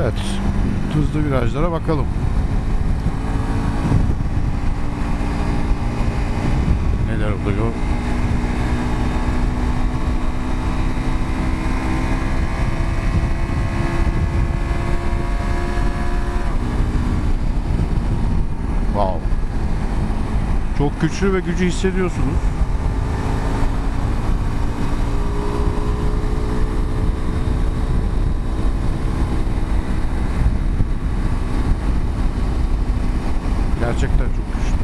Evet. Hızlı virajlara bakalım. Neler oluyor? Wow. Çok güçlü ve gücü hissediyorsunuz. Gerçekten çok güçlü.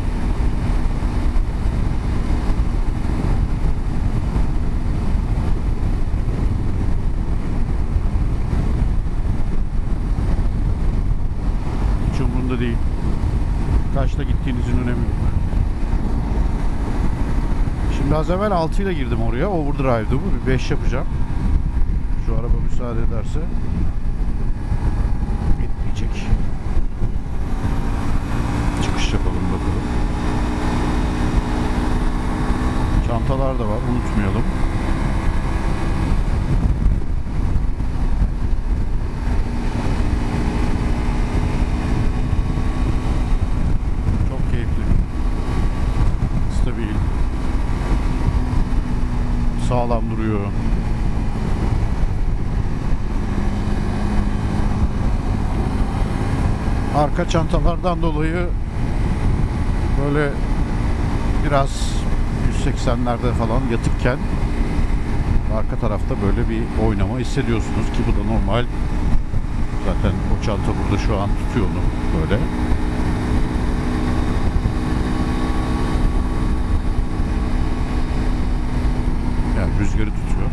Hiç umurunda değil. Kaçta gittiğinizin önemi yok. Şimdi az evvel 6 ile girdim oraya. Overdrive'dı bu. Bir 5 yapacağım. Şu araba müsaade ederse. Gitmeyecek. Çıkış yapalım bakalım. Çantalar da var. Unutmayalım. Çok keyifli. Stabil. Sağlam duruyor. Arka çantalardan dolayı böyle biraz 180'lerde falan yatıkken arka tarafta böyle bir oynama hissediyorsunuz ki bu da normal. Zaten o çanta burada şu an tutuyor onu böyle. Rüzgarı tutuyor.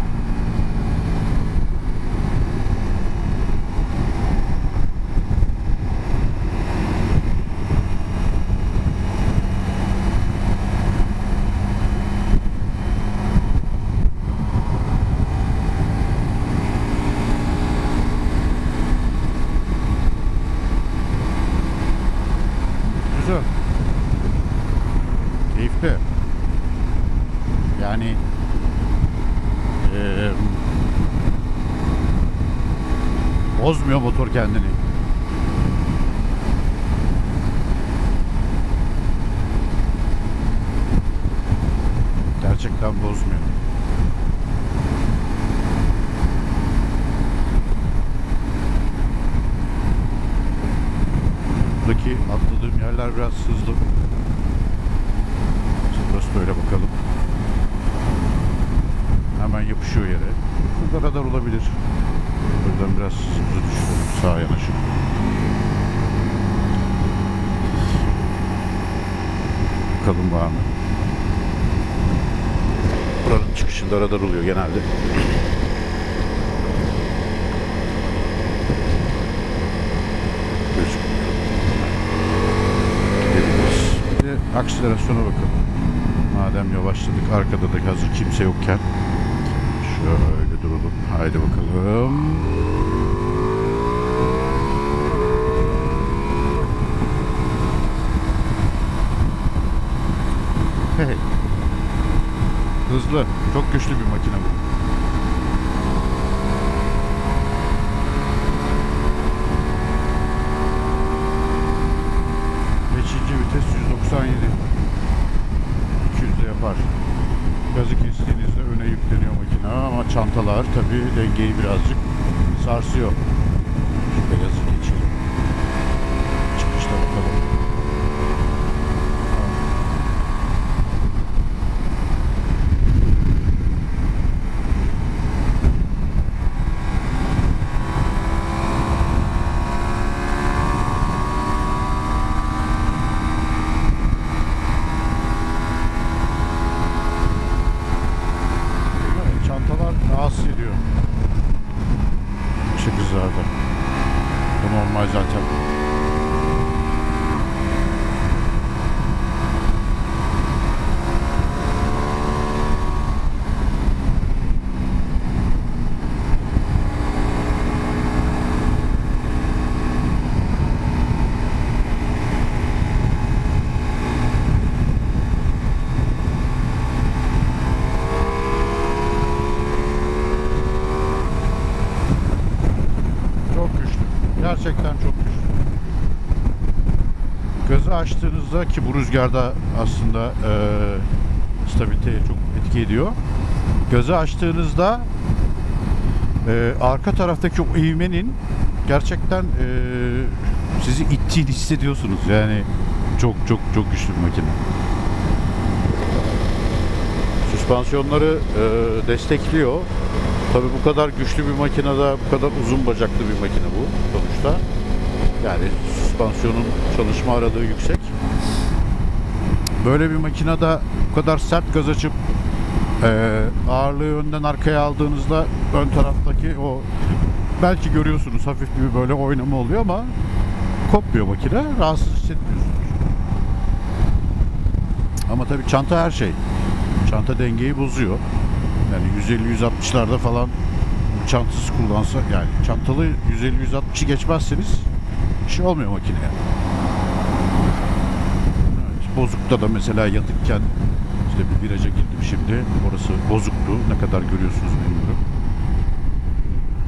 Güzel. Keyifli. Yani bozmuyor motor kendini. Gerçekten bozmuyor. Buradaki atladığım yerler biraz hızlı. Burası böyle bakalım. Hemen yapışıyor yere. Burada radar olabilir. Yüzden biraz hızlı düşüyorum. Sağa yanaşıp. Bakalım var mı? Buranın çıkışında radar oluyor genelde. Akselerasyona bakalım. Madem yavaşladık arkada da hazır kimse yokken. Şöyle duralım. Haydi bakalım. Hey. Hızlı. Çok güçlü bir makine bu. Beşinci vites 197. 200'de yapar. Gazı kestiğinizde öne yükleniyor makine ama çantalar tabii dengeyi birazcık sarsıyor. Şu beyazı Gerçekten çok güçlü. Gazı açtığınızda ki bu rüzgarda aslında eee stabiliteye çok etki ediyor. Gazı açtığınızda eee, arka taraftaki o ivmenin gerçekten eee, sizi ittiğini hissediyorsunuz. Yani çok çok çok güçlü bir makine. Süspansiyonları eee, destekliyor. Tabii bu kadar güçlü bir makinede, bu kadar uzun bacaklı bir makine bu sonuçta. Yani süspansiyonun çalışma aralığı yüksek. Böyle bir makinede bu kadar sert gaz açıp eee, ağırlığı önden arkaya aldığınızda ön taraftaki o belki görüyorsunuz hafif bir böyle oynama oluyor ama kopmuyor makine. Rahatsız hissetmiyorsunuz. Ama tabii çanta her şey. Çanta dengeyi bozuyor. Yani 150-160'larda falan çantasız kullansa yani çantalı 150-160'ı geçmezseniz bir şey olmuyor makineye. Evet, bozukta da mesela yatıkken işte bir viraja girdim şimdi. Orası bozuktu. Ne kadar görüyorsunuz bilmiyorum.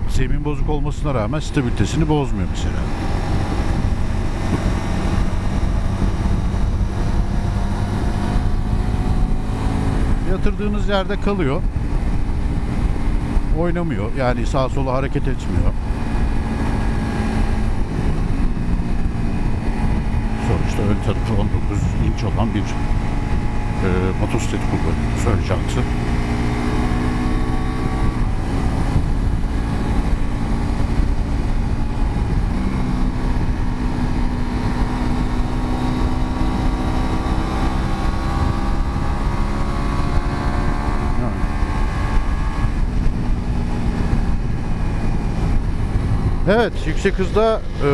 Zemin bozuk olmasına rağmen stabilitesini bozmuyor mesela. Yatırdığınız yerde kalıyor. Oynamıyor. Yani sağa sola hareket etmiyor. Sonuçta ön tarafı 19 inç olan bir e, motosiklet kullanıyor. Fön jantı. Evet. Evet, yüksek hızda e,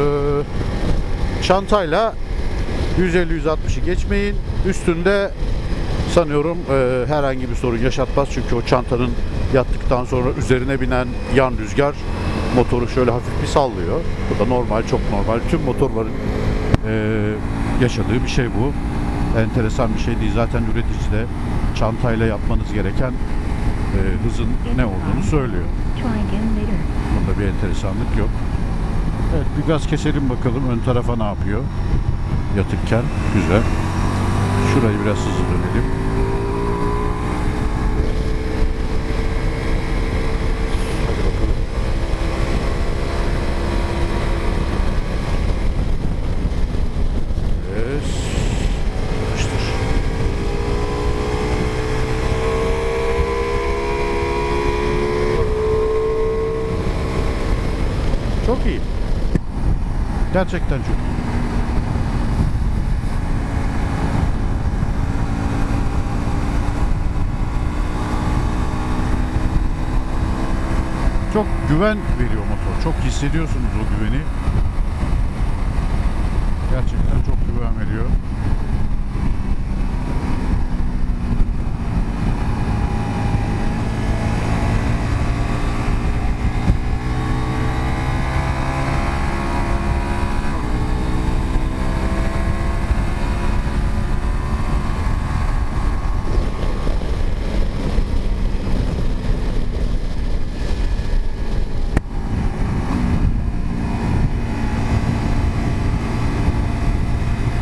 çantayla 150-160'ı geçmeyin. Üstünde sanıyorum e, herhangi bir sorun yaşatmaz. Çünkü o çantanın yattıktan sonra üzerine binen yan rüzgar motoru şöyle hafif bir sallıyor. Bu da normal, çok normal. Tüm motorların e, yaşadığı bir şey bu. Enteresan bir şey değil. Zaten üretici de çantayla yapmanız gereken e, hızın ne olduğunu söylüyor. Bunda bir enteresanlık yok. Evet bir gaz keselim bakalım ön tarafa ne yapıyor. Yatıkken güzel. Şurayı biraz hızlı dönelim. Hadi bakalım. Evet. Yapıştır. Çok iyi. Gerçekten çok iyi. Çok güven veriyor motor. Çok hissediyorsunuz o güveni. Gerçekten çok güven veriyor.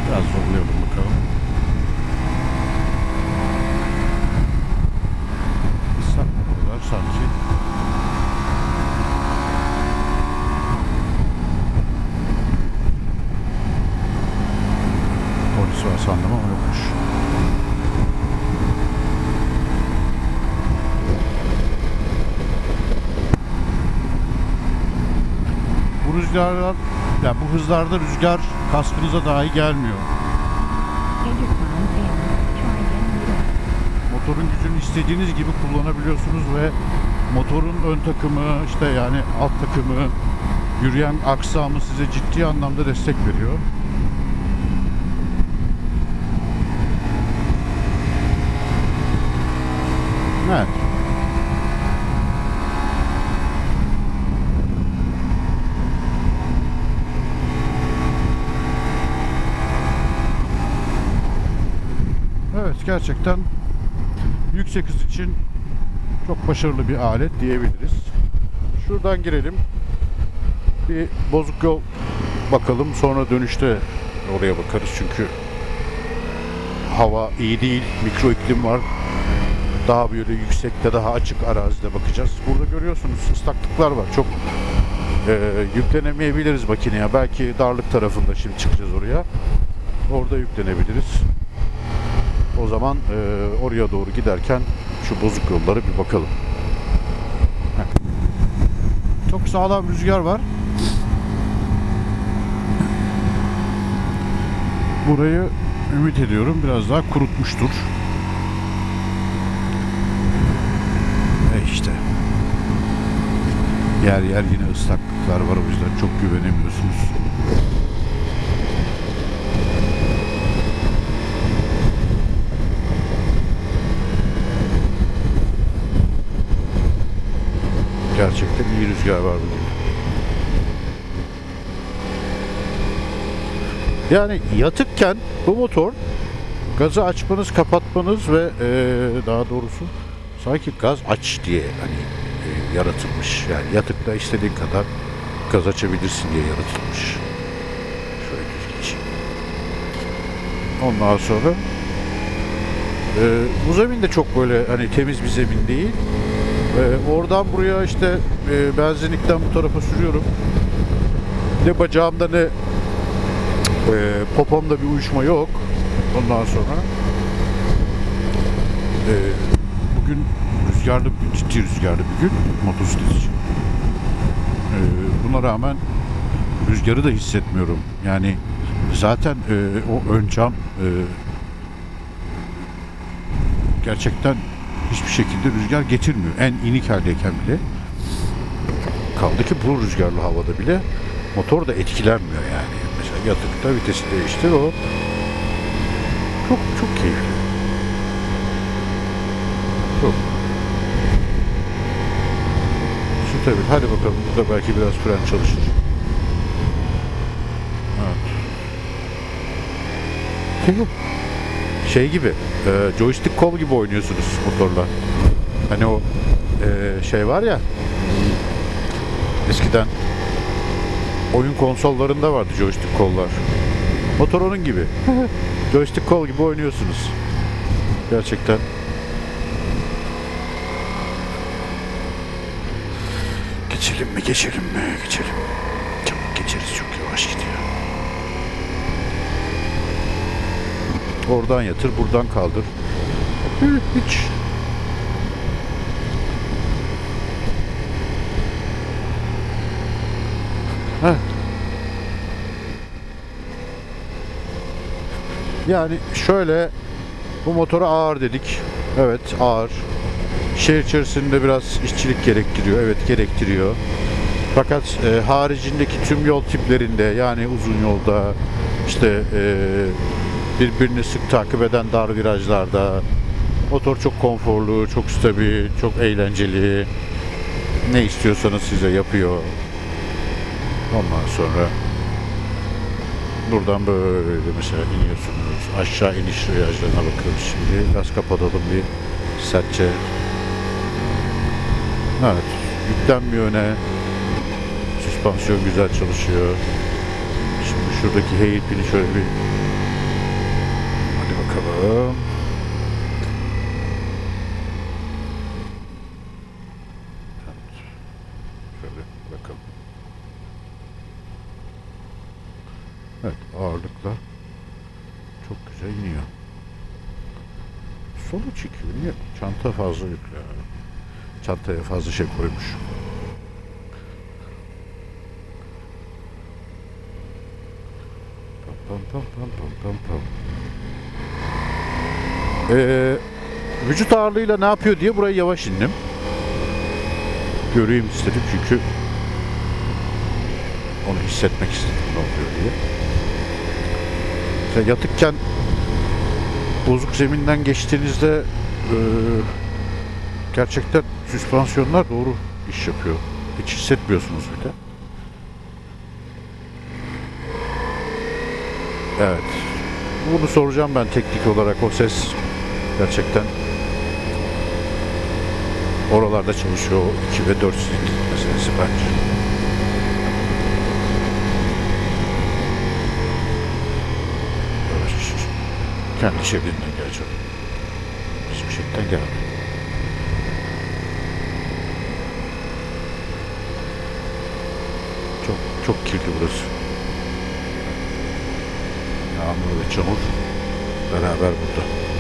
Biraz zorlayalım bakalım. Islak mı buralar sanki? Polis var sandım ama yokmuş. Bu rüzgarlar, ya bu hızlarda rüzgar kaskınıza dahi gelmiyor. Motorun gücünü istediğiniz gibi kullanabiliyorsunuz ve motorun ön takımı işte yani alt takımı yürüyen aksamı size ciddi anlamda destek veriyor. Evet. Evet gerçekten yüksek hız için çok başarılı bir alet diyebiliriz. Şuradan girelim. Bir bozuk yol bakalım sonra dönüşte oraya bakarız çünkü hava iyi değil, mikro iklim var. Daha böyle yüksekte, daha açık arazide bakacağız. Burada görüyorsunuz ıslaklıklar var. Çok e, yüklenemeyebiliriz makineye. Belki darlık tarafında şimdi çıkacağız oraya. Orada yüklenebiliriz. O zaman e, oraya doğru giderken şu bozuk yollara bir bakalım. Çok sağlam rüzgar var. Burayı ümit ediyorum biraz daha kurutmuştur. E işte. Yer yer yine ıslaklıklar var o yüzden çok güvenemiyorsunuz. Gerçekten iyi rüzgar var bugün. Yani yatıkken bu motor gazı açmanız, kapatmanız ve eee, daha doğrusu sanki gaz aç diye hani eee, yaratılmış. Yani yatıkta istediğin kadar gaz açabilirsin diye yaratılmış. Şöyle geçeyim. Ondan sonra eee, bu zemin de çok böyle hani temiz bir zemin değil. Eee, oradan buraya işte eee, benzinlikten bu tarafa sürüyorum. Ne bacağımda ne ee, popomda bir uyuşma yok. Ondan sonra ee, bugün rüzgarlı bir gün, ciddi rüzgarlı bir gün motosiklet için. Ee, buna rağmen rüzgarı da hissetmiyorum. Yani zaten ee, o ön cam ee, gerçekten hiçbir şekilde rüzgar getirmiyor. En inik haldeyken bile. Kaldı ki bu rüzgarlı havada bile motor da etkilenmiyor yani. Mesela yatıkta vitesi değiştir o çok çok keyifli. Çok. Stabil. Hadi bakalım burada belki biraz fren çalışır. Evet. Şey gibi, e, joystick kol gibi oynuyorsunuz motorla. Hani o e, şey var ya, eskiden oyun konsollarında vardı joystick kollar. Motor onun gibi. joystick kol gibi oynuyorsunuz. Gerçekten. Geçelim mi geçelim mi geçelim. Çabuk geçeriz çok yavaş gidiyor. Oradan yatır buradan kaldır. Hiç Heh. Yani şöyle bu motora ağır dedik. Evet ağır. Şehir içerisinde biraz işçilik gerektiriyor. Evet gerektiriyor. Fakat e, haricindeki tüm yol tiplerinde yani uzun yolda işte e, birbirini sık takip eden dar virajlarda motor çok konforlu, çok stabil, çok eğlenceli. Ne istiyorsanız size yapıyor. Ondan sonra buradan böyle mesela iniyorsunuz. Aşağı iniş virajlarına bakıyoruz şimdi. Gaz kapatalım bir sertçe. Evet. Yüklenmiyor öne. Süspansiyon güzel çalışıyor. Şimdi şuradaki hey ipini şöyle bir bakalım. Şöyle bakalım. Evet ağırlıkla çok güzel iniyor. Sola çekiyor. Niye? Çanta fazla yüklü. Çantaya fazla şey koymuş. Pam pam pam pam pam pam. Ee, vücut ağırlığıyla ne yapıyor diye buraya yavaş indim. Göreyim istedim çünkü onu hissetmek istedim ne oluyor diye. Mesela yatıkken bozuk zeminden geçtiğinizde e, gerçekten süspansiyonlar doğru iş yapıyor. Hiç hissetmiyorsunuz bile. Evet. Bunu soracağım ben teknik olarak o ses gerçekten oralarda çalışıyor 2 ve 4 silindir meselesi bence. Kendi şehrinden gelecek. Bizim şehirden gelmiyor. Çok, çok kirli burası. Yağmur ve çamur beraber burada.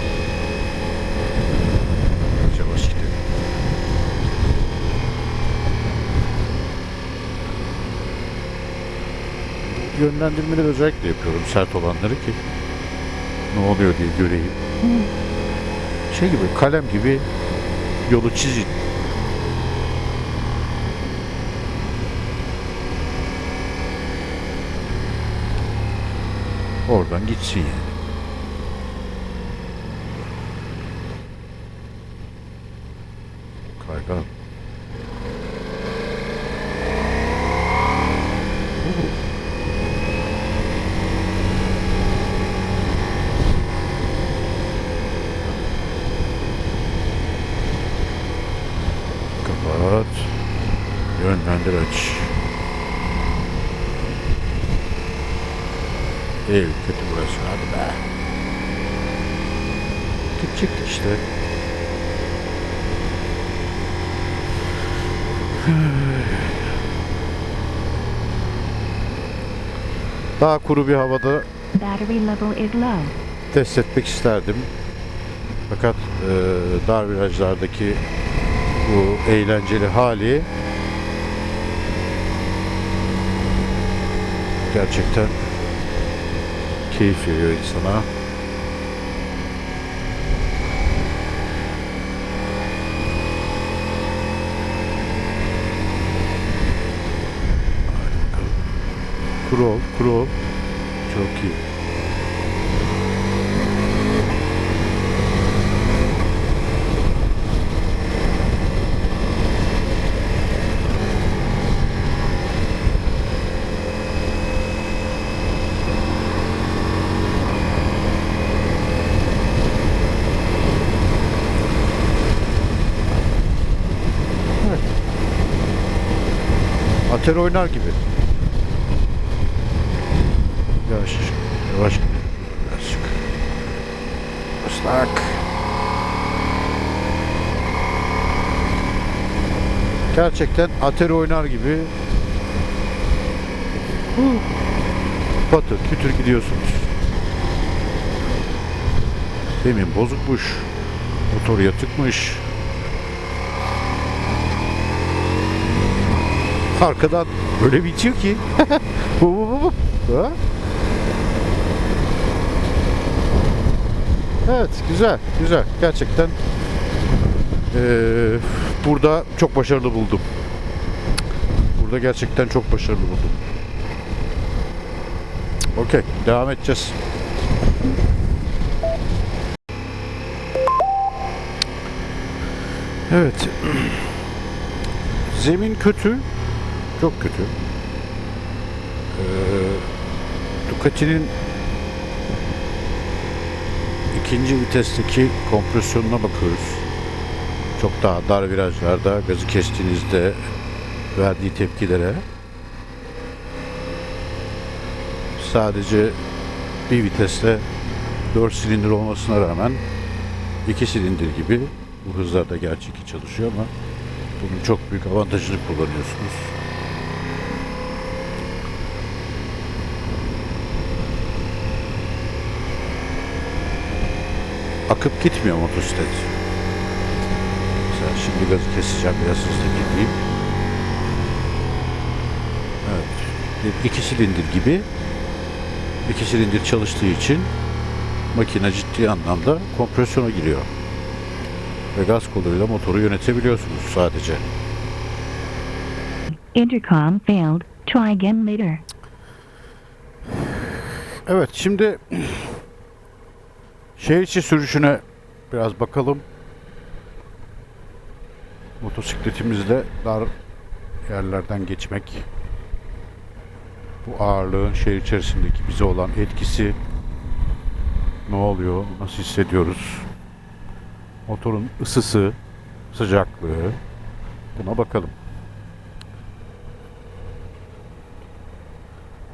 Yönlendirmeleri özellikle yapıyorum sert olanları ki ne oluyor diye göreyim. Şey gibi kalem gibi yolu çizin. Oradan gitsin yani. Kaygan. Kapat. Yönlendir aç. Ev kötü burası hadi be. Gidecek işte. Daha kuru bir havada test etmek isterdim. Fakat e, dar virajlardaki bu eğlenceli hali gerçekten keyif veriyor insana. Kuru ol, kuru ol. Çok iyi. Evet. Ater oynar gibi. Yavaş, yavaş. Birazcık. Islak. Gerçekten ater oynar gibi. Huh. Patır kütür gidiyorsunuz. Demin bozukmuş. Motor yatıkmış. Arkadan öyle bitiyor ki. bu bu bu bu. Ha? Evet güzel güzel gerçekten eee, burada çok başarılı buldum. Burada gerçekten çok başarılı buldum. Okey devam edeceğiz. Evet. Zemin kötü. Çok kötü. Ee, Ducati'nin ikinci vitesteki kompresyonuna bakıyoruz. Çok daha dar virajlarda gazı kestiğinizde verdiği tepkilere sadece bir viteste 4 silindir olmasına rağmen 2 silindir gibi bu hızlarda gerçekçi çalışıyor ama bunun çok büyük avantajını kullanıyorsunuz. Akıp gitmiyor motosiklet. Mesela şimdi gazı keseceğim biraz hızlı gideyim. Evet. İki silindir gibi iki silindir çalıştığı için makine ciddi anlamda kompresyona giriyor. Ve gaz koluyla motoru yönetebiliyorsunuz sadece. Intercom failed. Try again later. Evet şimdi şehir içi sürüşüne biraz bakalım. Motosikletimizle dar yerlerden geçmek. Bu ağırlığın şehir içerisindeki bize olan etkisi ne oluyor? Nasıl hissediyoruz? Motorun ısısı, sıcaklığı buna bakalım.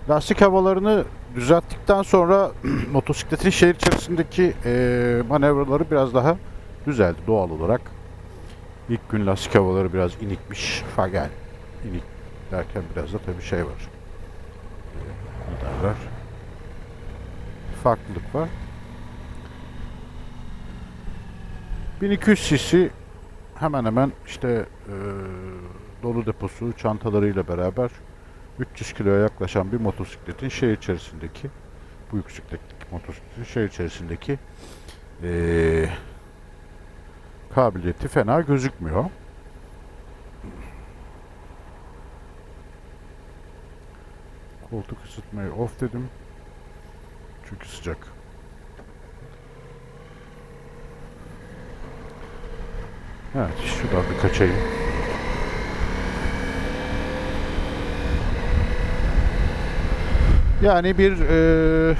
Lastik havalarını düzelttikten sonra motosikletin şehir içerisindeki eee, manevraları biraz daha düzeldi doğal olarak. İlk gün lastik havaları biraz inikmiş. Fakat inik derken biraz da tabii şey var. Ne derler? Farklılık var. 1200 cc hemen hemen işte eee, dolu deposu çantalarıyla beraber 300 kiloya yaklaşan bir motosikletin şehir içerisindeki bu yükseklikteki motosikletin şehir içerisindeki eee, kabiliyeti fena gözükmüyor. Koltuk ısıtmayı off dedim. Çünkü sıcak. Evet, şuradan bir kaçayım. Yani bir eee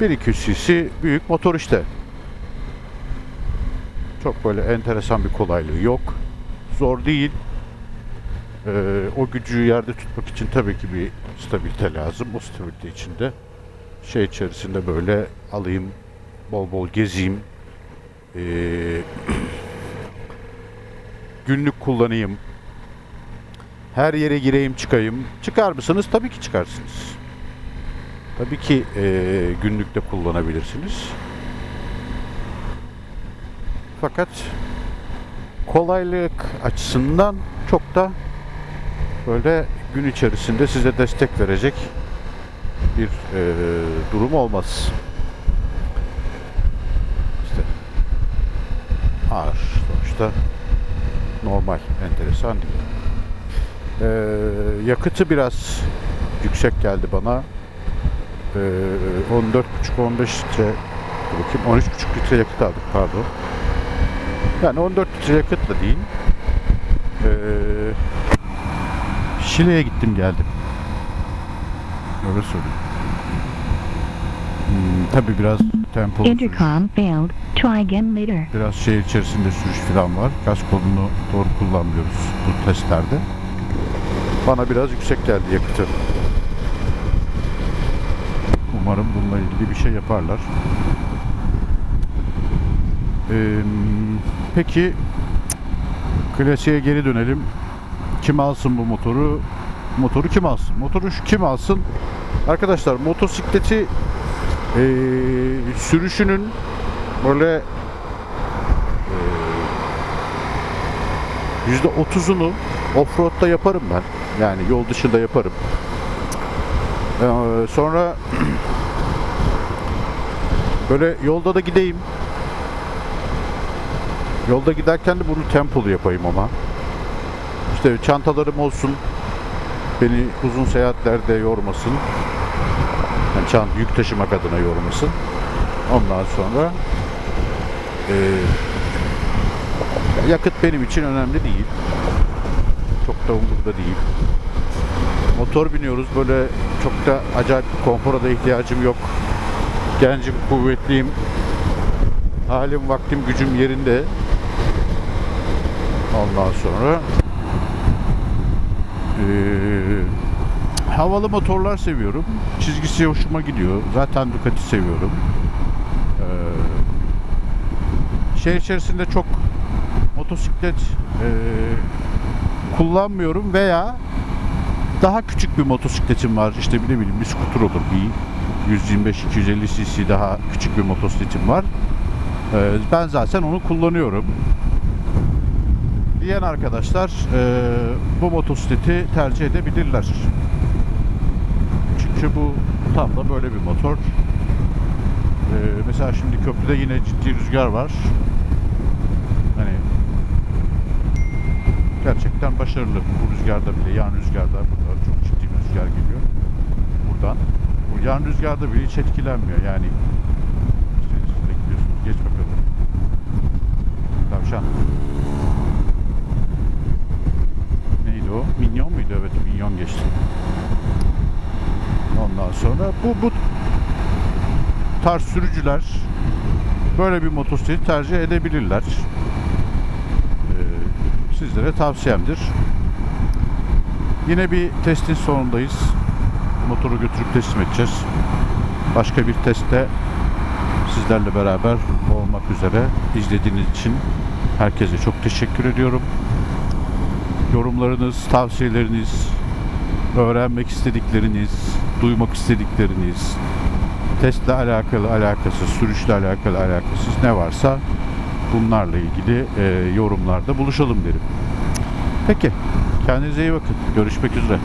1200 cc büyük motor işte. Çok böyle enteresan bir kolaylığı yok. Zor değil. Eee, o gücü yerde tutmak için tabii ki bir stabilite lazım. O stabilite içinde şey içerisinde böyle alayım, bol bol gezeyim, eee, günlük kullanayım, her yere gireyim çıkayım. Çıkar mısınız? Tabii ki çıkarsınız. Tabii ki eee günlükte kullanabilirsiniz. Fakat kolaylık açısından çok da böyle gün içerisinde size destek verecek bir eee, durum olmaz. İşte ağır sonuçta normal, enteresan değil. Ee, yakıtı biraz yüksek geldi bana. Ee, 14,5-15 litre bakayım 13,5 litre yakıt aldık pardon. Yani 14 litre yakıt da değil. Ee, Şile'ye gittim geldim. Öyle söyleyeyim. Hmm, tabii biraz tempo Intercom failed. Try again later. Biraz şehir içerisinde sürüş falan var. Gaz kolunu doğru kullanmıyoruz bu testlerde. Bana biraz yüksek geldi yakıtı. Umarım bununla ilgili bir şey yaparlar. Ee, peki klasiğe geri dönelim. Kim alsın bu motoru? Motoru kim alsın? Motoru şu kim alsın? Arkadaşlar motosikleti ee, sürüşünün böyle yüzde otuzunu offroad'da yaparım ben. Yani yol dışında yaparım. Ee, sonra böyle yolda da gideyim. Yolda giderken de bunu tempolu yapayım ama. İşte çantalarım olsun. Beni uzun seyahatlerde yormasın. Yani çant yük taşımak adına yormasın. Ondan sonra eee yakıt benim için önemli değil. Çok da umurda değil. Motor biniyoruz böyle çok da acayip konfora da ihtiyacım yok. Gencim, kuvvetliyim. Halim, vaktim, gücüm yerinde. Ondan sonra eee, havalı motorlar seviyorum. Çizgisi hoşuma gidiyor. Zaten Ducati seviyorum. Eee şehir içerisinde çok motosiklet eee, kullanmıyorum veya daha küçük bir motosikletim var. İşte ne bileyim bir scooter olur bir 125-250 cc daha küçük bir motosikletim var. Eee, ben zaten onu kullanıyorum. Diyen arkadaşlar eee, bu motosikleti tercih edebilirler. Çünkü bu tam da böyle bir motor. Eee, mesela şimdi köprüde yine ciddi rüzgar var. Hani gerçekten başarılı bu rüzgarda bile yan rüzgarda burada çok ciddi bir rüzgar geliyor buradan. Bu yan rüzgarda bile hiç etkilenmiyor yani. İşte gidiyorsunuz geç bakalım. Tavşan. Neydi o? Minyon muydu? Evet minyon geçti. Ondan sonra bu bu tarz sürücüler böyle bir motosikleti tercih edebilirler. Sizlere tavsiyemdir. Yine bir testin sonundayız. Motoru götürüp teslim edeceğiz. Başka bir testte sizlerle beraber olmak üzere izlediğiniz için herkese çok teşekkür ediyorum. Yorumlarınız, tavsiyeleriniz, öğrenmek istedikleriniz, duymak istedikleriniz, testle alakalı, alakasız, sürüşle alakalı, alakasız ne varsa bunlarla ilgili e, yorumlarda buluşalım derim. Peki, kendinize iyi bakın. Görüşmek üzere.